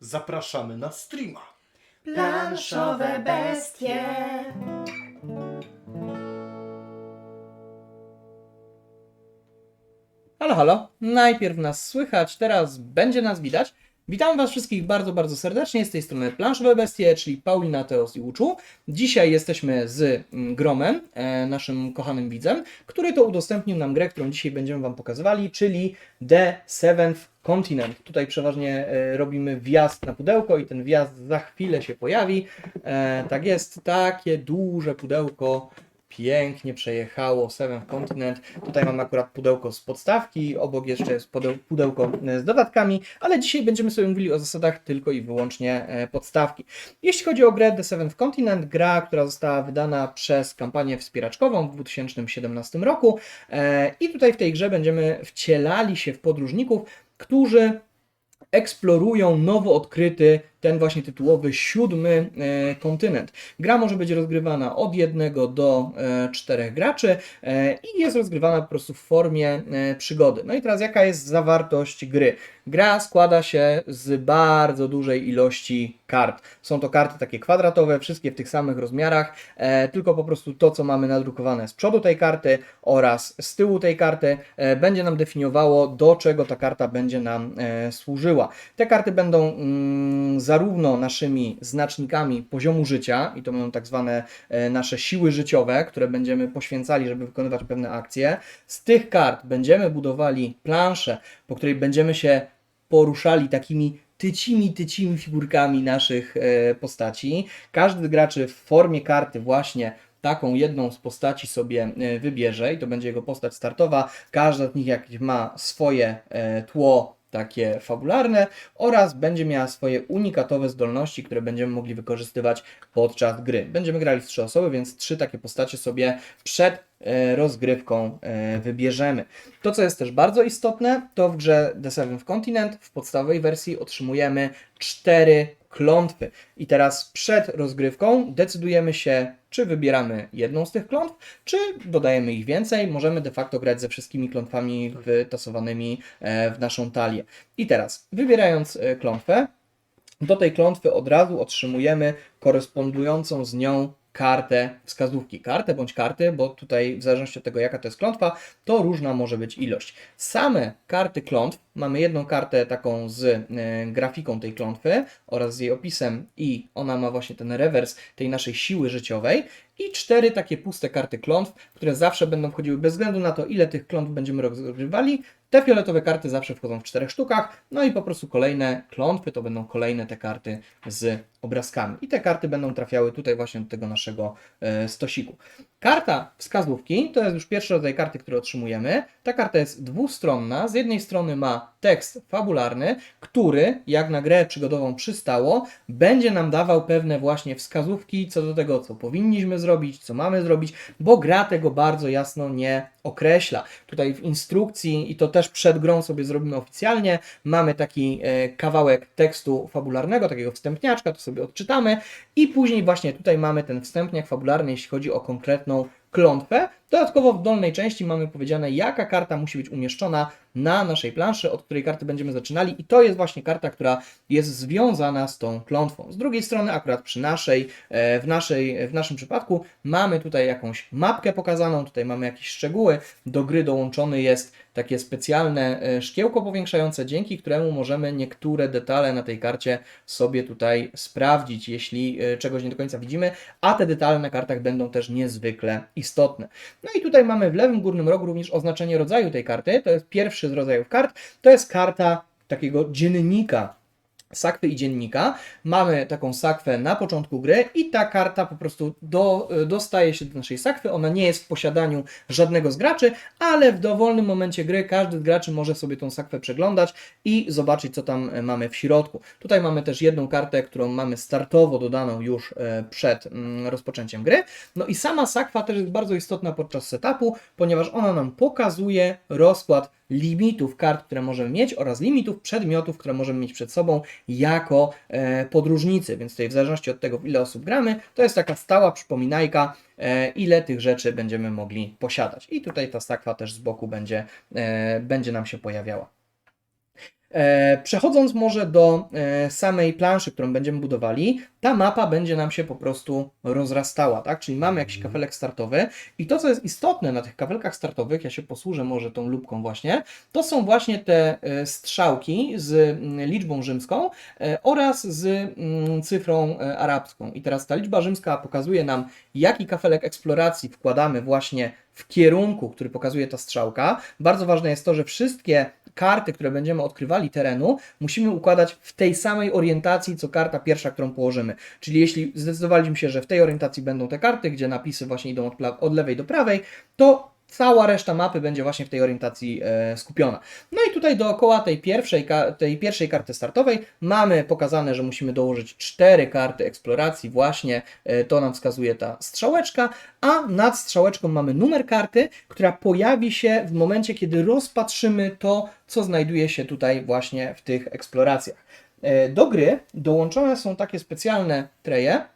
Zapraszamy na streama. Planszowe bestie. Halo, halo. Najpierw nas słychać, teraz będzie nas widać. Witam Was wszystkich bardzo, bardzo serdecznie. Z tej strony Planszowe Bestie, czyli Paulina, Teos i Łuczu. Dzisiaj jesteśmy z mm, Gromem, e, naszym kochanym widzem, który to udostępnił nam grę, którą dzisiaj będziemy Wam pokazywali, czyli The Seventh Continent. Tutaj przeważnie e, robimy wjazd na pudełko i ten wjazd za chwilę się pojawi. E, tak jest, takie duże pudełko pięknie przejechało Seven Continent. Tutaj mam akurat pudełko z podstawki, obok jeszcze jest pudeł- pudełko e, z dodatkami, ale dzisiaj będziemy sobie mówili o zasadach tylko i wyłącznie e, podstawki. Jeśli chodzi o grę The Seventh Continent, gra, która została wydana przez kampanię wspieraczkową w 2017 roku e, i tutaj w tej grze będziemy wcielali się w podróżników, którzy eksplorują nowo odkryty ten właśnie tytułowy siódmy e, kontynent. Gra może być rozgrywana od jednego do e, czterech graczy e, i jest rozgrywana po prostu w formie przygody. No i teraz jaka jest zawartość gry? Gra składa się z bardzo dużej ilości kart. Są to karty takie kwadratowe, wszystkie w tych samych rozmiarach, tylko po prostu to, co mamy nadrukowane z przodu tej karty oraz z tyłu tej karty, będzie nam definiowało, do czego ta karta będzie nam służyła. Te karty będą mm, zarówno naszymi znacznikami poziomu życia, i to będą tak zwane e, nasze siły życiowe, które będziemy poświęcali, żeby wykonywać pewne akcje. Z tych kart będziemy budowali planszę, po której będziemy się poruszali takimi tycimi, tycimi figurkami naszych e, postaci. Każdy graczy w formie karty właśnie taką jedną z postaci sobie e, wybierze i to będzie jego postać startowa. Każda z nich jakieś ma swoje tło takie fabularne oraz będzie miała swoje unikatowe zdolności, które będziemy mogli wykorzystywać podczas gry. Będziemy grali w trzy osoby, więc trzy takie postacie sobie przed e, rozgrywką e, wybierzemy. To, co jest też bardzo istotne, to w grze The Seventh Continent w podstawowej wersji otrzymujemy cztery klątwy. I teraz przed rozgrywką decydujemy się, czy wybieramy jedną z tych klątw, czy dodajemy ich więcej. Możemy de facto grać ze wszystkimi klątwami wytasowanymi e, w naszą talię. I teraz, wybierając e, klątwę, do tej klątwy od razu otrzymujemy korespondującą z nią kartę wskazówki. Kartę bądź karty, bo tutaj w zależności od tego, jaka to jest klątwa, to różna może być ilość. Same karty klątw, mamy jedną kartę taką z e, grafiką tej klątwy oraz z jej opisem i ona ma właśnie ten rewers tej naszej siły życiowej i cztery takie puste karty klątw, które zawsze będą wchodziły bez względu na to, ile tych klątw będziemy rozgrywali. Te fioletowe karty zawsze wchodzą w czterech sztukach, no i po prostu kolejne klątwy to będą kolejne te karty z obrazkami. I te karty będą trafiały tutaj właśnie do tego naszego e, stosiku. Karta wskazówki to jest już pierwszy rodzaj karty, który otrzymujemy. Ta karta jest dwustronna. Z jednej strony ma tekst fabularny, który, jak na grę przygodową przystało, będzie nam dawał pewne właśnie wskazówki co do tego, co powinniśmy zrobić, co mamy zrobić, bo gra tego bardzo jasno nie określa. Tutaj w instrukcji, i to też przed grą sobie zrobimy oficjalnie, mamy taki e, kawałek tekstu fabularnego, takiego wstępniaczka, to sobie odczytamy i później właśnie tutaj mamy ten wstępniak fabularny, jeśli chodzi o konkretną klątwę. Dodatkowo w dolnej części mamy powiedziane, jaka karta musi być umieszczona na naszej planszy, od której karty będziemy zaczynali i to jest właśnie karta, która jest związana z tą klątwą. Z drugiej strony, akurat przy naszej, e, w, naszej, w naszym przypadku mamy tutaj jakąś mapkę pokazaną, tutaj mamy jakieś szczegóły. Do gry dołączony jest takie specjalne e, szkiełko powiększające, dzięki któremu możemy niektóre detale na tej karcie sobie tutaj sprawdzić, jeśli e, czegoś nie do końca widzimy, a te detale na kartach będą też niezwykle istotne. No i tutaj mamy w lewym górnym rogu również oznaczenie rodzaju tej karty. To jest pierwszy z rodzajów kart. To jest karta takiego dziennika sakwy i dziennika. Mamy taką sakwę na początku gry i ta karta po prostu do, dostaje się do naszej sakwy. Ona nie jest w posiadaniu żadnego z graczy, ale w dowolnym momencie gry każdy z graczy może sobie tą sakwę przeglądać i zobaczyć, co tam e, mamy w środku. Tutaj mamy też jedną kartę, którą mamy startowo dodaną już e, przed mm, rozpoczęciem gry. No i sama sakwa też jest bardzo istotna podczas setupu, ponieważ ona nam pokazuje rozkład limitów kart, które możemy mieć oraz limitów przedmiotów, które możemy mieć przed sobą jako e, podróżnicy. Więc tutaj w zależności od tego, ile osób gramy, to jest taka stała przypominajka, e, ile tych rzeczy będziemy mogli posiadać. I tutaj ta sakwa też z boku będzie, e, będzie nam się pojawiała. E, Przechodząc może do e, samej planszy, którą będziemy budowali, ta mapa będzie nam się po prostu rozrastała, tak? Czyli mamy jakiś kafelek startowy i to, co jest istotne na tych kafelkach startowych, ja się posłużę może tą lubką właśnie, to są właśnie te e, strzałki z mm, liczbą rzymską oraz z mm, cyfrą arabską. I teraz ta liczba rzymska pokazuje nam, jaki kafelek eksploracji wkładamy właśnie w kierunku, który pokazuje ta strzałka. Bardzo ważne jest to, że wszystkie karty, które będziemy odkrywali terenu, musimy układać w tej samej orientacji, co karta pierwsza, którą położymy. Czyli jeśli zdecydowaliśmy się, że w tej orientacji będą te karty, gdzie napisy właśnie idą od, od lewej do prawej, to cała reszta mapy będzie właśnie w tej orientacji e, skupiona. No i tutaj dookoła tej pierwszej, tej pierwszej karty startowej mamy pokazane, że musimy dołożyć cztery karty eksploracji, właśnie e, to nam wskazuje ta strzałeczka, a nad strzałeczką mamy numer karty, która pojawi się w momencie, kiedy rozpatrzymy to, co znajduje się tutaj właśnie w tych eksploracjach. E, Do gry dołączone są takie specjalne treje,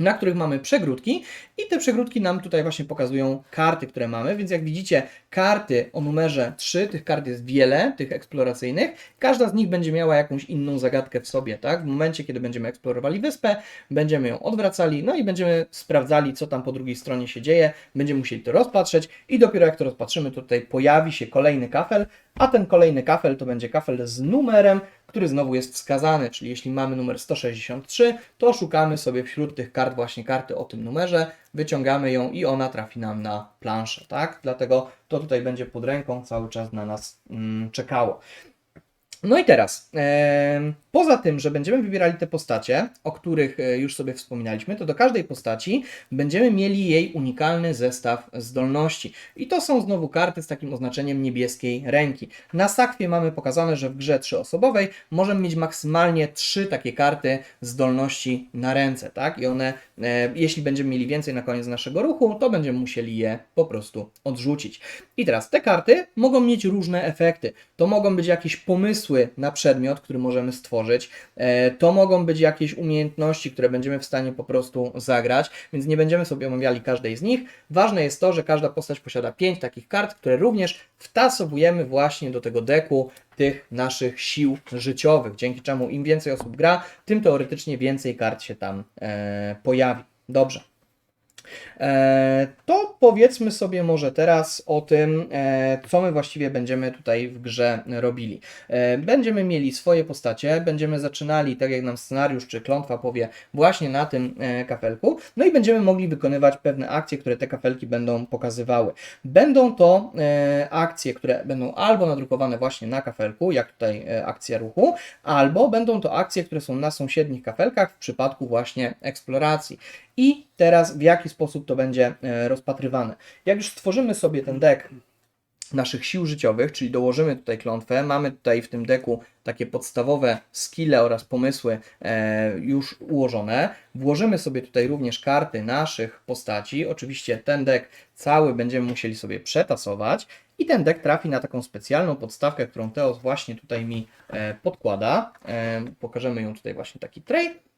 na których mamy przegródki i te przegródki nam tutaj właśnie pokazują karty, które mamy, więc jak widzicie karty o numerze 3, tych kart jest wiele, tych eksploracyjnych, każda z nich będzie miała jakąś inną zagadkę w sobie, tak? W momencie, kiedy będziemy eksplorowali wyspę, będziemy ją odwracali, no i będziemy sprawdzali, co tam po drugiej stronie się dzieje, będziemy musieli to rozpatrzeć i dopiero jak to rozpatrzymy, tutaj pojawi się kolejny kafel, a ten kolejny kafel to będzie kafel z numerem, który znowu jest wskazany, czyli jeśli mamy numer 163, to szukamy sobie wśród tych kart właśnie karty o tym numerze, wyciągamy ją i ona trafi nam na planszę, tak? Dlatego to tutaj będzie pod ręką cały czas na nas mm, czekało. No i teraz, poza tym, że będziemy wybierali te postacie, o których e, już sobie wspominaliśmy, to do każdej postaci będziemy mieli jej unikalny zestaw zdolności. I to są znowu karty z takim oznaczeniem niebieskiej ręki. Na sakwie mamy pokazane, że w grze trzyosobowej możemy mieć maksymalnie trzy takie karty zdolności na ręce, tak? I one, e, jeśli będziemy mieli więcej na koniec naszego ruchu, to będziemy musieli je po prostu odrzucić. I teraz te karty mogą mieć różne efekty. To mogą być jakieś pomysły na przedmiot, który możemy stworzyć. E, To mogą być jakieś umiejętności, które będziemy w stanie po prostu zagrać, więc nie będziemy sobie omawiali każdej z nich. Ważne jest to, że każda postać posiada pięć takich kart, które również wtasowujemy właśnie do tego deku tych naszych sił życiowych, dzięki czemu im więcej osób gra, tym teoretycznie więcej kart się tam e, pojawi. Dobrze. E, to powiedzmy sobie może teraz o tym, e, co my właściwie będziemy tutaj w grze robili. E, będziemy mieli swoje postacie, będziemy zaczynali, tak jak nam scenariusz czy klątwa powie, właśnie na tym kafelku, no i będziemy mogli wykonywać pewne akcje, które te kafelki będą pokazywały. Będą to akcje, które będą albo nadrukowane właśnie na kafelku, jak tutaj akcja ruchu, albo będą to akcje, które są na sąsiednich kafelkach w przypadku właśnie eksploracji. I teraz w jaki sposób to będzie e, rozpatrywane. Jak już stworzymy sobie ten deck naszych sił życiowych, czyli dołożymy tutaj klątwę, mamy tutaj w tym deku takie podstawowe skille oraz pomysły e, już ułożone. Włożymy sobie tutaj również karty naszych postaci. Oczywiście ten deck cały będziemy musieli sobie przetasować i ten deck trafi na taką specjalną podstawkę, którą Teos właśnie tutaj mi e, podkłada. E, pokażemy ją tutaj właśnie taki tray.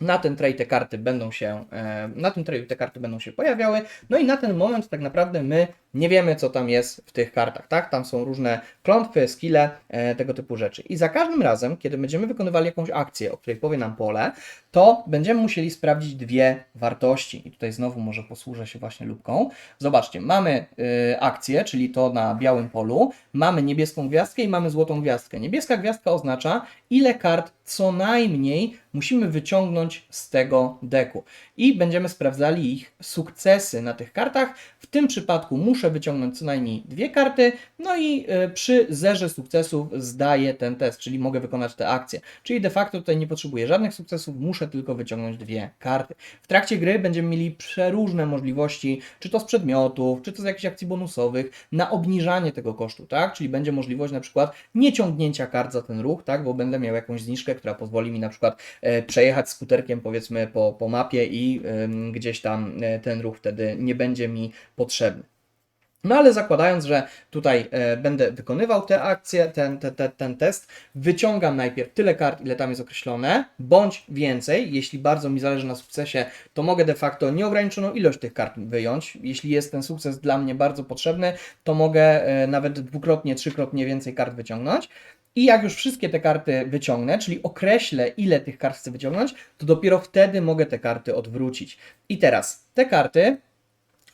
Na ten tray te karty będą się, e, na tym trayu te karty będą się pojawiały. No i na ten moment tak naprawdę my nie wiemy, co tam jest w tych kartach, tak? Tam są różne klątwy, skille, e, tego typu rzeczy. I za każdym razem, kiedy będziemy wykonywali jakąś akcję, o której powie nam pole, to będziemy musieli sprawdzić dwie wartości. I tutaj znowu może posłużę się właśnie lubką. Zobaczcie, mamy y, akcję, czyli to na białym polu, mamy niebieską gwiazdkę i mamy złotą gwiazdkę. Niebieska gwiazdka oznacza, ile kart co najmniej musimy wyciągnąć z tego deku. I będziemy sprawdzali ich sukcesy na tych kartach. W tym przypadku muszę wyciągnąć co najmniej dwie karty, no i y, przy zerze sukcesów zdaję ten test, czyli mogę wykonać te akcje. Czyli de facto tutaj nie potrzebuję żadnych sukcesów, muszę tylko wyciągnąć dwie karty. W trakcie gry będziemy mieli przeróżne możliwości, czy to z przedmiotów, czy to z jakichś akcji bonusowych, na obniżanie tego kosztu, tak? Czyli będzie możliwość na przykład nie ciągnięcia kart za ten ruch, tak? Bo będę miał jakąś zniżkę, która pozwoli mi na przykład e, przejechać skuterkiem powiedzmy po, po mapie i gdzieś tam e, ten ruch wtedy nie będzie mi potrzebny. No ale zakładając, że tutaj e, będę wykonywał tę akcję, ten, ten, ten, ten test, wyciągam najpierw tyle kart, ile tam jest określone, bądź więcej. Jeśli bardzo mi zależy na sukcesie, to mogę de facto nieograniczoną ilość tych kart wyjąć. Jeśli jest ten sukces dla mnie bardzo potrzebny, to mogę e, nawet dwukrotnie, trzykrotnie więcej kart wyciągnąć. I jak już wszystkie te karty wyciągnę, czyli określę, ile tych kart chcę wyciągnąć, to dopiero wtedy mogę te karty odwrócić. I teraz te karty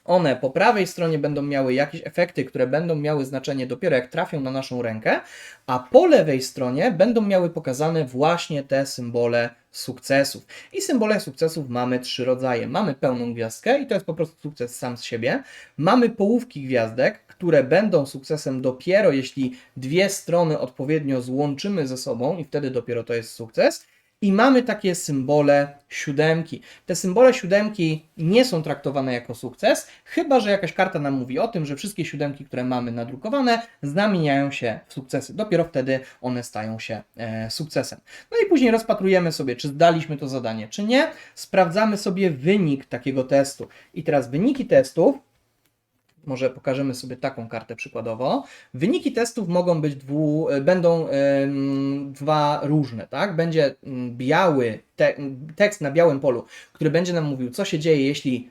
one po prawej stronie będą miały jakieś efekty, które będą miały znaczenie dopiero jak trafią na naszą rękę, a po lewej stronie będą miały pokazane właśnie te symbole sukcesów. I symbole sukcesów mamy trzy rodzaje. Mamy pełną gwiazdkę i to jest po prostu sukces sam z siebie. Mamy połówki gwiazdek, które będą sukcesem dopiero jeśli dwie strony odpowiednio złączymy ze sobą i wtedy dopiero to jest sukces. I mamy takie symbole siódemki. Te symbole siódemki nie są traktowane jako sukces, chyba że jakaś karta nam mówi o tym, że wszystkie siódemki, które mamy nadrukowane, zamieniają się w sukcesy. Dopiero wtedy one stają się e, sukcesem. No i później rozpatrujemy sobie, czy zdaliśmy to zadanie, czy nie. Sprawdzamy sobie wynik takiego testu. I teraz wyniki testów może pokażemy sobie taką kartę przykładowo. Wyniki testów mogą być dwu, e, będą dwa różne, tak? Będzie mm, biały te, tekst na białym polu, który będzie nam mówił, co się dzieje, jeśli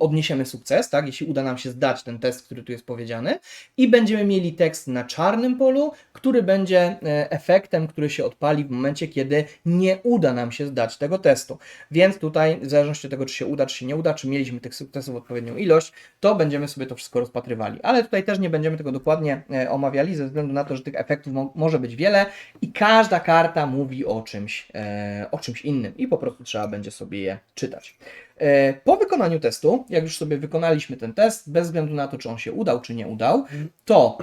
odniesiemy sukces, tak? Jeśli uda nam się zdać ten test, który tu jest powiedziany. I będziemy mieli tekst na czarnym polu, który będzie e, efektem, który się odpali w momencie, kiedy nie uda nam się zdać tego testu. Więc tutaj, w zależności od tego, czy się uda, czy się nie uda, czy mieliśmy tych sukcesów odpowiednią ilość, to będziemy sobie to wszystko rozpatrywali. Ale tutaj też nie będziemy tego dokładnie e, omawiali, ze względu na to, że tych efektów mo może być wiele i każda karta mówi o czymś, e, o czymś innym i po prostu trzeba będzie sobie je czytać. E, Po wykonaniu testu, jak już sobie wykonaliśmy ten test, bez względu na to, czy on się udał, czy nie udał, to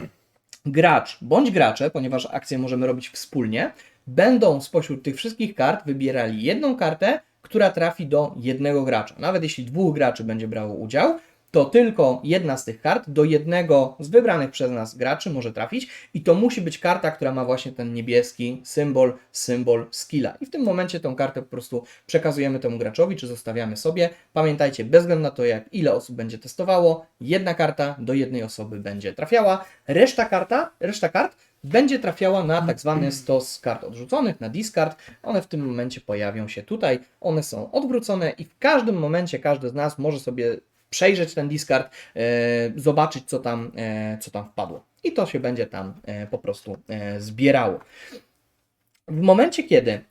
gracz bądź gracze, ponieważ akcję możemy robić wspólnie, będą spośród tych wszystkich kart wybierali jedną kartę, która trafi do jednego gracza. Nawet jeśli dwóch graczy będzie brało udział, to tylko jedna z tych kart do jednego z wybranych przez nas graczy może trafić i to musi być karta, która ma właśnie ten niebieski symbol, symbol skilla. I w tym momencie tą kartę po prostu przekazujemy temu graczowi, czy zostawiamy sobie. Pamiętajcie, bez względu na to, jak ile osób będzie testowało, jedna karta do jednej osoby będzie trafiała, reszta karta, reszta kart będzie trafiała na tak zwany stos kart odrzuconych, na discard. One w tym momencie pojawią się tutaj, one są odwrócone i w każdym momencie każdy z nas może sobie przejrzeć ten discard, e, zobaczyć co tam, e, co tam wpadło. I to się będzie tam e, po prostu zbierało. W momencie, kiedy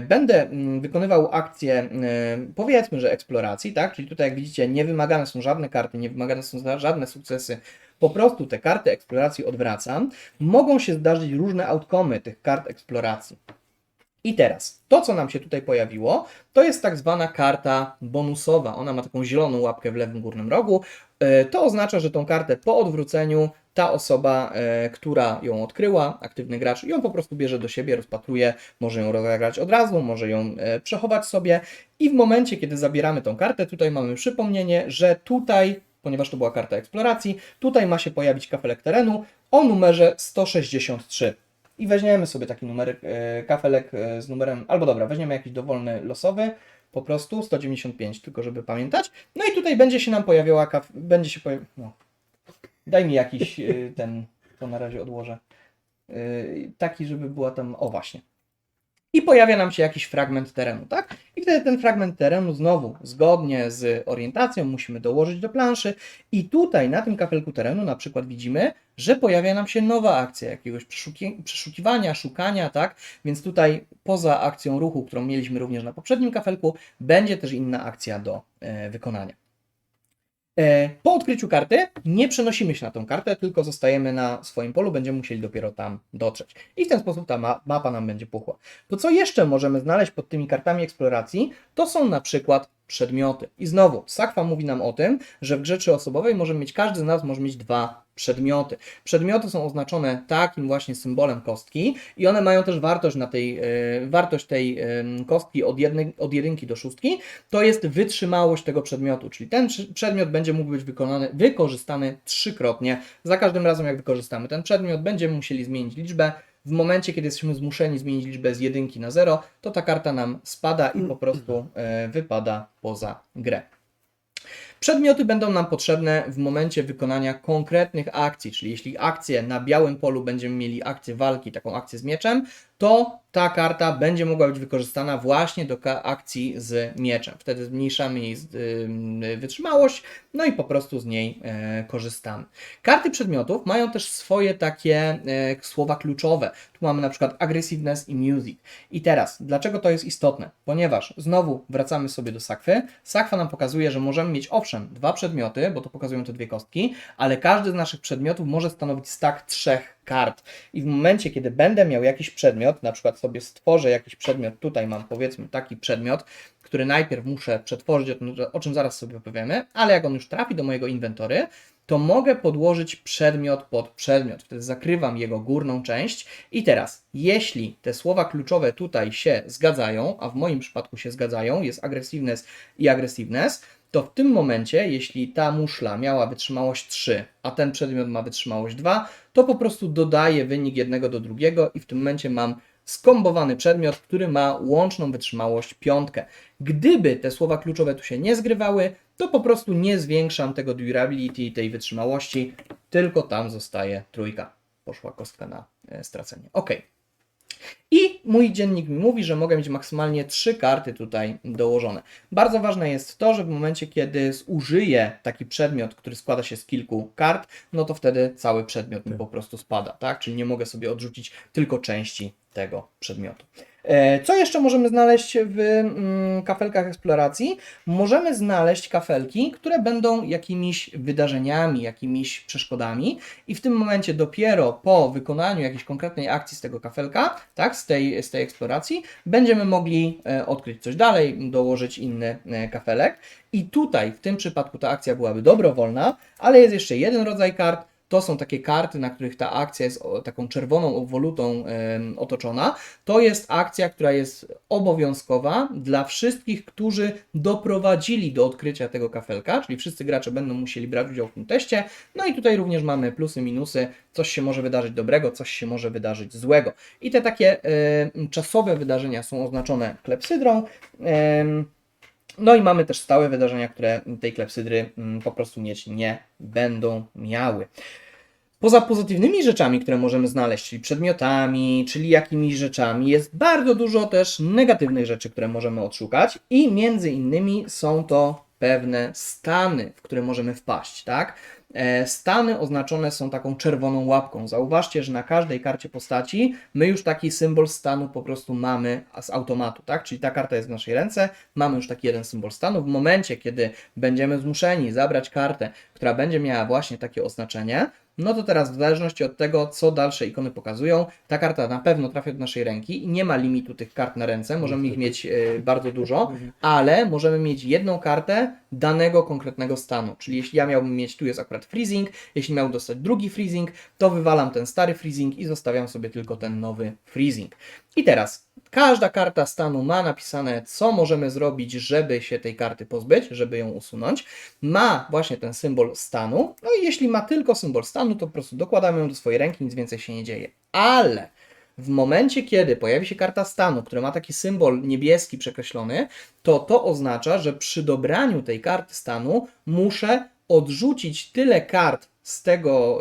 będę mm, wykonywał akcję, powiedzmy, że eksploracji, tak? Czyli tutaj, jak widzicie, nie wymagane są żadne karty, nie wymagane są żadne sukcesy. Po prostu te karty eksploracji odwracam. Mogą się zdarzyć różne outcomy tych kart eksploracji. I teraz, to co nam się tutaj pojawiło, to jest tak zwana karta bonusowa. Ona ma taką zieloną łapkę w lewym górnym rogu. E, To oznacza, że tą kartę po odwróceniu ta osoba, e, która ją odkryła, aktywny gracz, ją po prostu bierze do siebie, rozpatruje, może ją rozegrać od razu, może ją e, przechować sobie. I w momencie, kiedy zabieramy tą kartę, tutaj mamy przypomnienie, że tutaj, ponieważ to była karta eksploracji, tutaj ma się pojawić kafelek terenu o numerze 163. I weźmiemy sobie taki numer, e, kafelek e, z numerem, albo dobra, weźmiemy jakiś dowolny losowy, po prostu 195, tylko żeby pamiętać. No i tutaj będzie się nam pojawiała, kaf- będzie się pojawiała, no. daj mi jakiś e, ten, to na razie odłożę, taki, żeby była tam, o właśnie. I pojawia nam się jakiś fragment terenu, tak? I wtedy ten fragment terenu znowu, zgodnie z orientacją, musimy dołożyć do planszy. I tutaj na tym kafelku terenu na przykład widzimy, że pojawia nam się nowa akcja jakiegoś przeszuki- przeszukiwania, szukania, tak? Więc tutaj poza akcją ruchu, którą mieliśmy również na poprzednim kafelku, będzie też inna akcja do e, wykonania. E, Po odkryciu karty nie przenosimy się na tą kartę, tylko zostajemy na swoim polu, będziemy musieli dopiero tam dotrzeć. I w ten sposób ta ma- mapa nam będzie puchła. To co jeszcze możemy znaleźć pod tymi kartami eksploracji, to są na przykład przedmioty. I znowu, Sakwa mówi nam o tym, że w grze trzyosobowej możemy mieć, każdy z nas może mieć dwa przedmioty. Przedmioty są oznaczone takim właśnie symbolem kostki i one mają też wartość na tej, e, wartość tej kostki od, jednej, od jedynki do szóstki, to jest wytrzymałość tego przedmiotu, czyli ten przedmiot będzie mógł być wykonany, wykorzystany trzykrotnie. Za każdym razem, jak wykorzystamy ten przedmiot, będziemy musieli zmienić liczbę. W momencie, kiedy jesteśmy zmuszeni zmienić liczbę z jedynki na zero, to ta karta nam spada i po prostu e, wypada poza grę. Przedmioty będą nam potrzebne w momencie wykonania konkretnych akcji, czyli jeśli akcję na białym polu będziemy mieli akcję walki, taką akcję z mieczem, to ta karta będzie mogła być wykorzystana właśnie do akcji z mieczem. Wtedy zmniejszamy jej wytrzymałość, no i po prostu z niej e, korzystamy. Karty przedmiotów mają też swoje takie e, słowa kluczowe. Tu mamy na przykład aggressiveness i music. I teraz, dlaczego to jest istotne? Ponieważ znowu wracamy sobie do sakwy. Sakwa nam pokazuje, że możemy mieć owszem dwa przedmioty, bo to pokazują te dwie kostki, ale każdy z naszych przedmiotów może stanowić stack trzech kart. I w momencie, kiedy będę miał jakiś przedmiot, na przykład sobie stworzę jakiś przedmiot, tutaj mam powiedzmy taki przedmiot, który najpierw muszę przetworzyć, o czym zaraz sobie opowiemy, ale jak on już trafi do mojego inwentory, to mogę podłożyć przedmiot pod przedmiot. Wtedy zakrywam jego górną część. I teraz, jeśli te słowa kluczowe tutaj się zgadzają, a w moim przypadku się zgadzają, jest aggressiveness i aggressiveness, to w tym momencie, jeśli ta muszla miała wytrzymałość 3, a ten przedmiot ma wytrzymałość 2, to po prostu dodaję wynik jednego do drugiego i w tym momencie mam skombowany przedmiot, który ma łączną wytrzymałość piątkę. Gdyby te słowa kluczowe tu się nie zgrywały, to po prostu nie zwiększam tego durability, tej wytrzymałości, tylko tam zostaje trójka. Poszła kostka na e, stracenie. Ok. I mój dziennik mi mówi, że mogę mieć maksymalnie trzy karty tutaj dołożone. Bardzo ważne jest to, że w momencie, kiedy zużyję taki przedmiot, który składa się z kilku kart, no to wtedy cały przedmiot mi po prostu spada, tak? Czyli nie mogę sobie odrzucić tylko części tego przedmiotu. E, Co jeszcze możemy znaleźć w mm, kafelkach eksploracji? Możemy znaleźć kafelki, które będą jakimiś wydarzeniami, jakimiś przeszkodami, i w tym momencie dopiero po wykonaniu jakiejś konkretnej akcji z tego kafelka, tak, z tej, z tej eksploracji, będziemy mogli e, odkryć coś dalej, dołożyć inny e, kafelek. I tutaj w tym przypadku ta akcja byłaby dobrowolna, ale jest jeszcze jeden rodzaj kart. To są takie karty, na których ta akcja jest taką czerwoną obwolutą otoczona. To jest akcja, która jest obowiązkowa dla wszystkich, którzy doprowadzili do odkrycia tego kafelka, czyli wszyscy gracze będą musieli brać udział w tym teście. No i tutaj również mamy plusy, minusy, coś się może wydarzyć dobrego, coś się może wydarzyć złego. I te takie czasowe wydarzenia są oznaczone klepsydrą. No i mamy też stałe wydarzenia, które tej klepsydry mm, po prostu mieć nie będą miały. Poza pozytywnymi rzeczami, które możemy znaleźć, czyli przedmiotami, czyli jakimiś rzeczami, jest bardzo dużo też negatywnych rzeczy, które możemy odszukać i między innymi są to pewne stany, w które możemy wpaść, tak? E, Stany oznaczone są taką czerwoną łapką. Zauważcie, że na każdej karcie postaci my już taki symbol stanu po prostu mamy z automatu, tak? Czyli ta karta jest w naszej ręce, mamy już taki jeden symbol stanu. W momencie, kiedy będziemy zmuszeni zabrać kartę, która będzie miała właśnie takie oznaczenie, no to teraz w zależności od tego, co dalsze ikony pokazują, ta karta na pewno trafia do naszej ręki nie ma limitu tych kart na ręce, możemy ich mieć e, bardzo dużo, ale możemy mieć jedną kartę danego konkretnego stanu. Czyli jeśli ja miałbym mieć, tu jest akurat freezing, jeśli miałbym dostać drugi freezing, to wywalam ten stary freezing i zostawiam sobie tylko ten nowy freezing. I teraz każda karta stanu ma napisane, co możemy zrobić, żeby się tej karty pozbyć, żeby ją usunąć. Ma właśnie ten symbol stanu. No i jeśli ma tylko symbol stanu, to po prostu dokładamy ją do swojej ręki, nic więcej się nie dzieje. Ale w momencie, kiedy pojawi się karta stanu, która ma taki symbol niebieski przekreślony, to to oznacza, że przy dobraniu tej karty stanu muszę odrzucić tyle kart z tego,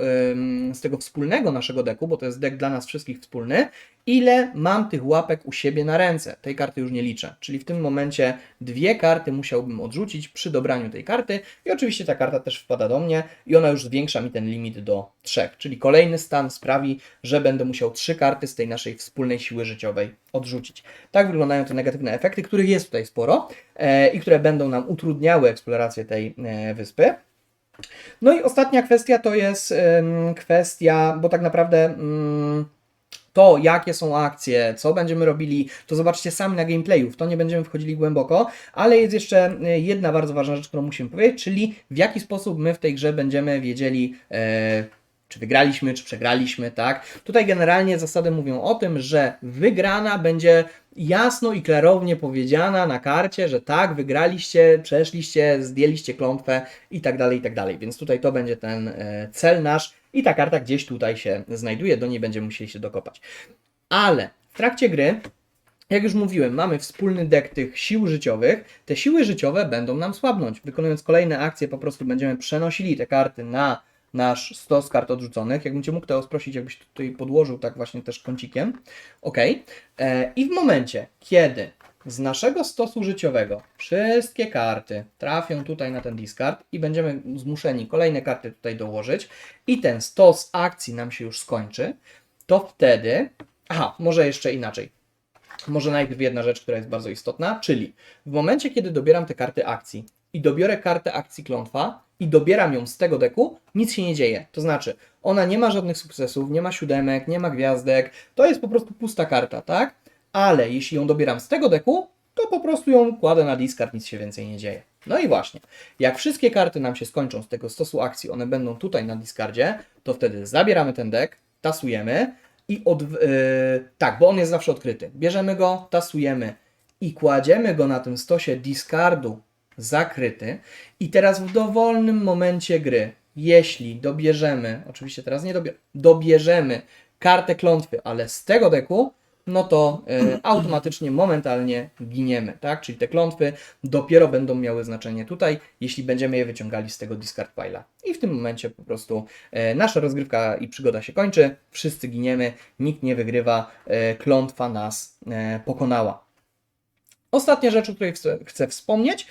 z tego wspólnego naszego deku, bo to jest dek dla nas wszystkich wspólny, ile mam tych łapek u siebie na ręce. Tej karty już nie liczę. Czyli w tym momencie dwie karty musiałbym odrzucić przy dobraniu tej karty i oczywiście ta karta też wpada do mnie i ona już zwiększa mi ten limit do trzech. Czyli kolejny stan sprawi, że będę musiał trzy karty z tej naszej wspólnej siły życiowej odrzucić. Tak wyglądają te negatywne efekty, których jest tutaj sporo e, i które będą nam utrudniały eksplorację tej e, wyspy. No i ostatnia kwestia to jest kwestia, bo tak naprawdę ym, to, jakie są akcje, co będziemy robili, to zobaczcie sami na gameplayu, w to nie będziemy wchodzili głęboko, ale jest jeszcze y, jedna bardzo ważna rzecz, którą musimy powiedzieć, czyli w jaki sposób my w tej grze będziemy wiedzieli, e, czy wygraliśmy, czy przegraliśmy, tak? Tutaj generalnie zasady mówią o tym, że wygrana będzie jasno i klarownie powiedziana na karcie, że tak, wygraliście, przeszliście, zdjęliście klątwę i tak dalej, i tak dalej. Więc tutaj to będzie ten e, cel nasz i ta karta gdzieś tutaj się znajduje, do niej będziemy musieli się dokopać. Ale w trakcie gry Jak już mówiłem, mamy wspólny deck tych sił życiowych. Te siły życiowe będą nam słabnąć. Wykonując kolejne akcje, po prostu będziemy przenosili te karty na nasz stos kart odrzuconych. Jakbym Cię mógł Teos prosić, jakbyś tutaj podłożył tak właśnie też kącikiem. Ok. E, I w momencie, kiedy z naszego stosu życiowego wszystkie karty trafią tutaj na ten discard i będziemy zmuszeni kolejne karty tutaj dołożyć i ten stos akcji nam się już skończy, to wtedy... Aha, może jeszcze inaczej. Może najpierw jedna rzecz, która jest bardzo istotna, czyli w momencie, kiedy dobieram te karty akcji i dobiorę kartę akcji klątwa i dobieram ją z tego deku, nic się nie dzieje. To znaczy, ona nie ma żadnych sukcesów, nie ma siódemek, nie ma gwiazdek, to jest po prostu pusta karta, tak? Ale jeśli ją dobieram z tego deku, to po prostu ją kładę na discard, nic się więcej nie dzieje. No i właśnie, jak wszystkie karty nam się skończą z tego stosu akcji, one będą tutaj na discardzie, to wtedy zabieramy ten deck, tasujemy i od... Yy, tak, bo on jest zawsze odkryty. Bierzemy go, tasujemy i kładziemy go na tym stosie discardu zakryty i teraz w dowolnym momencie gry, jeśli dobierzemy, oczywiście teraz nie dobie, dobierzemy kartę klątwy, ale z tego deku, no to y, automatycznie, momentalnie giniemy, tak? Czyli te klątwy dopiero będą miały znaczenie tutaj, jeśli będziemy je wyciągali z tego discard pile'a. I w tym momencie po prostu y, nasza rozgrywka i przygoda się kończy, wszyscy giniemy, nikt nie wygrywa, y, klątwa nas y, pokonała. Ostatnia rzecz, o której chcę wspomnieć,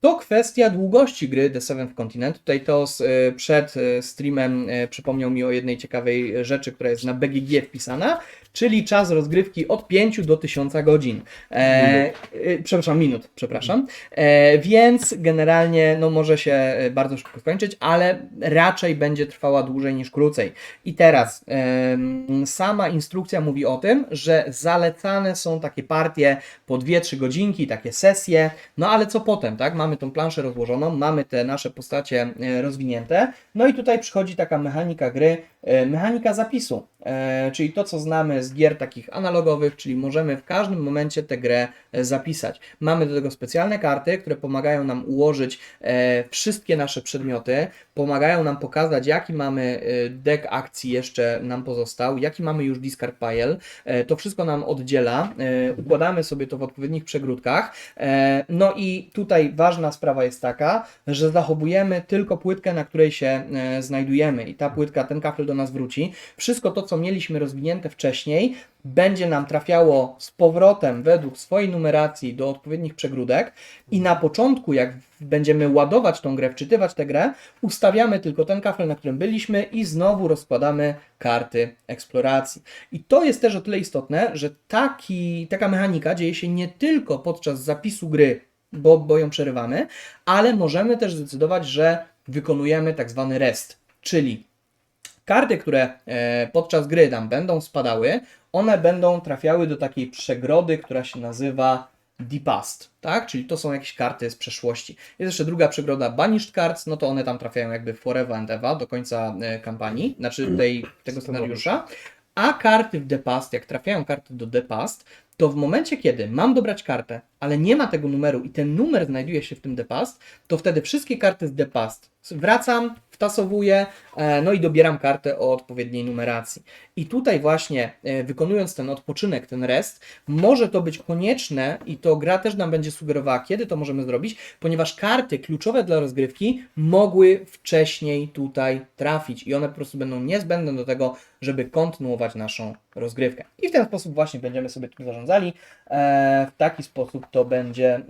to kwestia długości gry The Seventh Continent. Tutaj to y, przed y, streamem y, przypomniał mi o jednej ciekawej rzeczy, która jest na BGG wpisana, czyli czas rozgrywki od 5 do 1000 godzin. E, y, przepraszam, minut, przepraszam. E, więc generalnie no, może się y, bardzo szybko skończyć, ale raczej będzie trwała dłużej niż krócej. I teraz em, sama instrukcja mówi o tym, że zalecane są takie partie po 2-3 godzinki, takie sesje, no ale co potem, tak? Mamy tą planszę rozłożoną, mamy te nasze postacie e, rozwinięte, no i tutaj przychodzi taka mechanika gry, e, mechanika zapisu, e, czyli to, co znamy z gier takich analogowych, czyli możemy w każdym momencie tę grę e, zapisać. Mamy do tego specjalne karty, które pomagają nam ułożyć e, wszystkie nasze przedmioty, pomagają nam pokazać, jaki mamy e, deck akcji jeszcze nam pozostał, jaki mamy już discard pile, e, to wszystko nam oddziela, e, układamy sobie to w odpowiednich przegródkach, e, no i tutaj ważna sprawa jest taka, że zachowujemy tylko płytkę, na której się e, znajdujemy. I ta płytka, ten kafel do nas wróci. Wszystko to, co mieliśmy rozwinięte wcześniej, będzie nam trafiało z powrotem według swojej numeracji do odpowiednich przegródek i na początku, jak będziemy ładować tą grę, wczytywać tę grę, ustawiamy tylko ten kafel, na którym byliśmy i znowu rozkładamy karty eksploracji. I to jest też o tyle istotne, że taki, taka mechanika dzieje się nie tylko podczas zapisu gry, bo, bo ją przerywamy, ale możemy też zdecydować, że wykonujemy tak zwany rest, czyli karty, które e, podczas gry nam będą spadały, one będą trafiały do takiej przegrody, która się nazywa The Past, tak? Czyli to są jakieś karty z przeszłości. Jest jeszcze druga przegroda Banished Cards, no to one tam trafiają jakby forever and ever do końca e, kampanii, znaczy tej, tego scenariusza. A karty w The Past, jak trafiają karty do The Past, to w momencie, kiedy mam dobrać kartę, ale nie ma tego numeru i ten numer znajduje się w tym The Past, to wtedy wszystkie karty z The Past wracam, wtasowuję, e, no i dobieram kartę o odpowiedniej numeracji. I tutaj właśnie e, wykonując ten odpoczynek, ten rest, może to być konieczne i to gra też nam będzie sugerowała, kiedy to możemy zrobić, ponieważ karty kluczowe dla rozgrywki mogły wcześniej tutaj trafić i one po prostu będą niezbędne do tego, żeby kontynuować naszą rozgrywkę. I w ten sposób właśnie będziemy sobie tym zarządzali. E, w taki sposób to będzie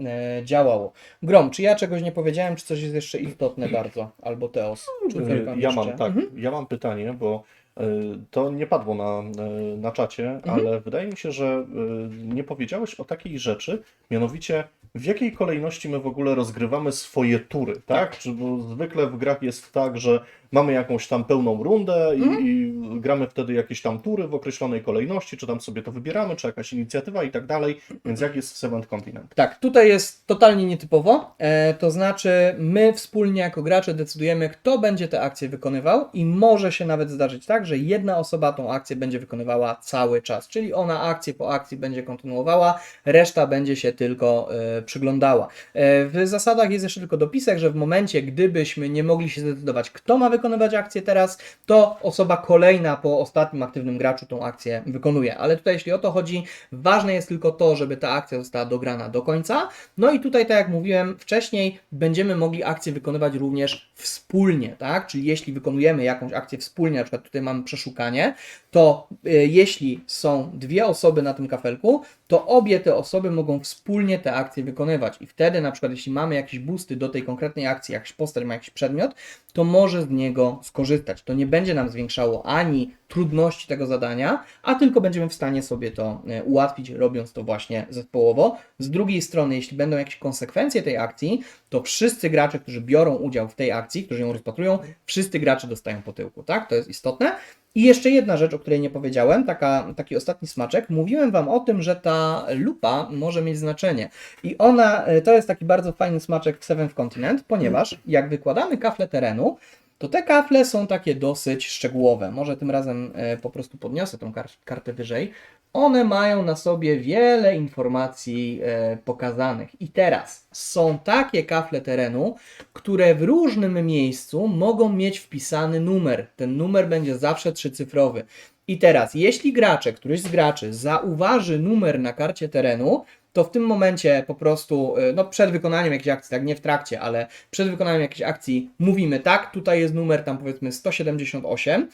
działało. Grom, czy ja czegoś nie powiedziałem, czy coś jest jeszcze istotne bardzo? Albo Teos? Ferkan Ja mam, tak, Mhm. ja mam pytanie, bo y, to nie padło na, y, na czacie, Mhm. ale wydaje mi się, że nie powiedziałeś o takiej rzeczy, mianowicie w jakiej kolejności my w ogóle rozgrywamy swoje tury, tak? Czy, bo zwykle w grach jest tak, że mamy jakąś tam pełną rundę i, Mhm. i gramy wtedy jakieś tam tury w określonej kolejności, czy tam sobie to wybieramy, czy jakaś inicjatywa i tak dalej, więc jak jest w Seventh Continent? Tak, tutaj jest totalnie nietypowo. E, to znaczy, my wspólnie jako gracze decydujemy, kto będzie te akcje wykonywał, i może się nawet zdarzyć tak, że jedna osoba tą akcję będzie wykonywała cały czas. Czyli ona akcję po akcji będzie kontynuowała, reszta będzie się tylko e, przyglądała. E, w zasadach jest jeszcze tylko dopisek, że w momencie, gdybyśmy nie mogli się zdecydować, kto ma wykonywać akcję teraz, to osoba kolejna po ostatnim aktywnym graczu tą akcję wykonuje. Ale tutaj, jeśli o to chodzi, ważne jest tylko to, żeby ta akcja została dograna do końca. No i tutaj, tak jak mówiłem wcześniej, będziemy mogli akcję wykonywać również wspólnie, tak? Czyli jeśli wykonujemy jakąś akcję wspólnie, na przykład tutaj mamy przeszukanie, to y, jeśli są dwie osoby na tym kafelku, to obie te osoby mogą wspólnie te akcje wykonywać. I wtedy, na przykład, jeśli mamy jakieś boosty do tej konkretnej akcji, jakaś postać ma jakiś przedmiot, to może z niego skorzystać. To nie będzie nam zwiększało ani trudności tego zadania, a tylko będziemy w stanie sobie to e, ułatwić, robiąc to właśnie zespołowo. Z drugiej strony, jeśli będą jakieś konsekwencje tej akcji, to wszyscy gracze, którzy biorą udział w tej akcji, którzy ją rozpatrują, wszyscy gracze dostają po tyłku, tak? To jest istotne. I jeszcze jedna rzecz, o której nie powiedziałem, taka, taki ostatni smaczek. Mówiłem Wam o tym, że ta lupa może mieć znaczenie. I ona, e, to jest taki bardzo fajny smaczek w Seventh Continent, ponieważ jak wykładamy kafle terenu, to te kafle są takie dosyć szczegółowe. Może tym razem e, po prostu podniosę tą kar- kartę wyżej. One mają na sobie wiele informacji e, pokazanych. I teraz są takie kafle terenu, które w różnym miejscu mogą mieć wpisany numer. Ten numer będzie zawsze trzycyfrowy. I teraz, jeśli gracze, któryś z graczy zauważy numer na karcie terenu, to w tym momencie po prostu, y, no przed wykonaniem jakiejś akcji, tak nie w trakcie, ale przed wykonaniem jakiejś akcji mówimy tak, tutaj jest numer tam powiedzmy 178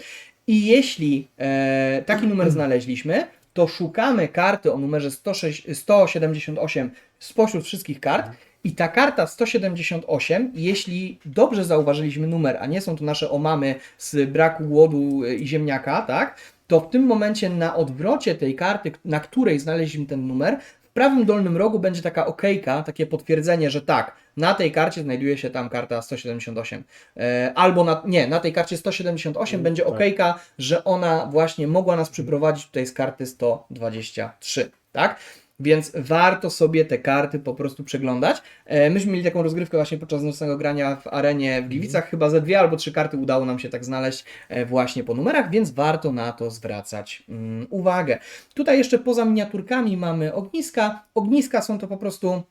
i jeśli e, taki numer znaleźliśmy, to szukamy karty o numerze 106, 178 spośród wszystkich kart i ta karta 178, jeśli dobrze zauważyliśmy numer, a nie są to nasze omamy z braku głodu y, i ziemniaka, tak, to w tym momencie na odwrocie tej karty, na której znaleźliśmy ten numer, prawym dolnym rogu będzie taka okejka, takie potwierdzenie, że tak, na tej karcie znajduje się tam karta 178. E, albo na, nie, na tej karcie 178 będzie tak. okejka, że ona właśnie mogła nas przyprowadzić tutaj z karty 123, tak? Więc warto sobie te karty po prostu przeglądać. E, myśmy mieli taką rozgrywkę właśnie podczas nocnego grania w arenie w Gliwicach. Chyba ze dwie albo trzy karty udało nam się tak znaleźć e, właśnie po numerach, więc warto na to zwracać mm, uwagę. Tutaj jeszcze poza miniaturkami mamy ogniska. Ogniska są to po prostu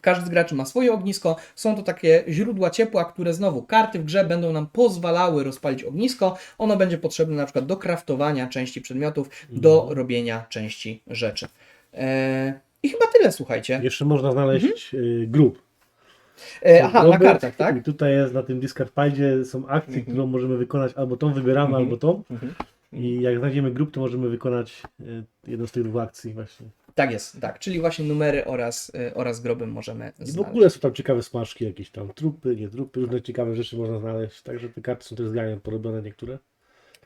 każdy z graczy ma swoje ognisko. Są to takie źródła ciepła, które znowu karty w grze będą nam pozwalały rozpalić ognisko. Ono będzie potrzebne na przykład do kraftowania części przedmiotów, do robienia części rzeczy. Eee, I chyba tyle, słuchajcie. Jeszcze można znaleźć y, grup. E, aha, na kartach, tak? I tutaj jest na tym discard padzie są akcje, Mhm. którą możemy wykonać albo tą wybieramy, Mhm. albo tą. Mhm. I jak znajdziemy grup, to możemy wykonać y, jedną z tych dwóch akcji właśnie. Tak jest, tak. Czyli właśnie numery oraz, y, oraz groby możemy I w znaleźć. ogóle są tam ciekawe smaczki, jakieś tam trupy, nie trupy, różne ciekawe rzeczy można znaleźć. Także te karty są też zgranie porobione niektóre.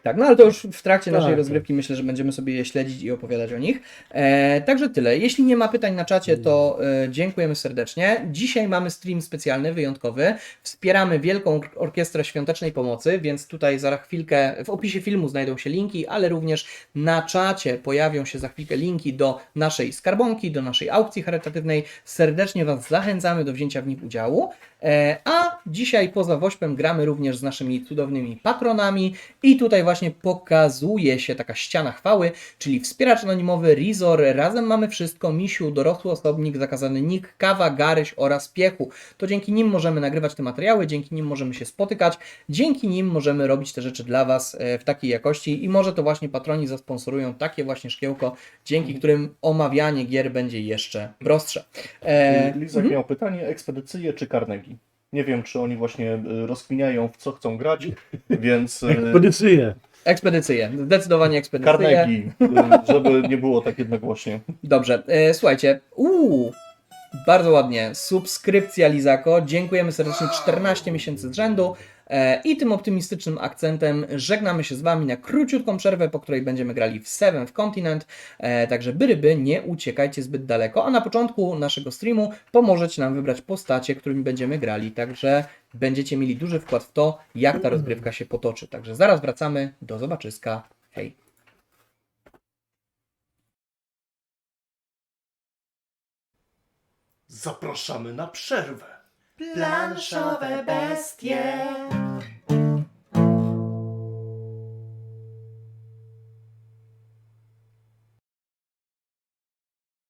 Tak, no ale to już w trakcie Tak, naszej tak. rozgrywki myślę, że będziemy sobie je śledzić i opowiadać o nich. E, także tyle. Jeśli nie ma pytań na czacie, to e, dziękujemy serdecznie. Dzisiaj mamy stream specjalny, wyjątkowy. Wspieramy Wielką Orkiestrę Świątecznej Pomocy, więc tutaj za chwilkę w opisie filmu znajdą się linki, ale również na czacie pojawią się za chwilkę linki do naszej skarbonki, do naszej aukcji charytatywnej. Serdecznie Was zachęcamy do wzięcia w nich udziału. E, A dzisiaj poza Wośpem gramy również z naszymi cudownymi patronami i tutaj właśnie pokazuje się taka ściana chwały, czyli wspieracz anonimowy, Rizor, razem mamy wszystko, Misiu, dorosły osobnik, zakazany nick, kawa, garyś oraz piechu. To dzięki nim możemy nagrywać te materiały, dzięki nim możemy się spotykać, dzięki nim możemy robić te rzeczy dla Was e, w takiej jakości i może to właśnie patroni zasponsorują takie właśnie szkiełko, dzięki którym omawianie gier będzie jeszcze prostsze. E, Lizak mhm. miał pytanie, ekspedycyje czy Carnegie? Nie wiem, czy oni właśnie y, rozkminiają, w co chcą grać, więc Ekspedycyjne. Ekspedycyje, zdecydowanie ekspedycyje. Carnegie, y, żeby nie było tak jednogłośnie. Dobrze, e, słuchajcie, uuu, bardzo ładnie, subskrypcja Lizako, dziękujemy serdecznie, 14 miesięcy z rzędu. e, i tym optymistycznym akcentem żegnamy się z Wami na króciutką przerwę, po której będziemy grali w Seventh Continent, e, także by ryby, nie uciekajcie zbyt daleko, a na początku naszego streamu pomożecie nam wybrać postacie, którymi będziemy grali, także będziecie mieli duży wkład w to, jak ta rozgrywka się potoczy, także zaraz wracamy, do zobaczyska, hej. Zapraszamy na przerwę. Planszowe bestie.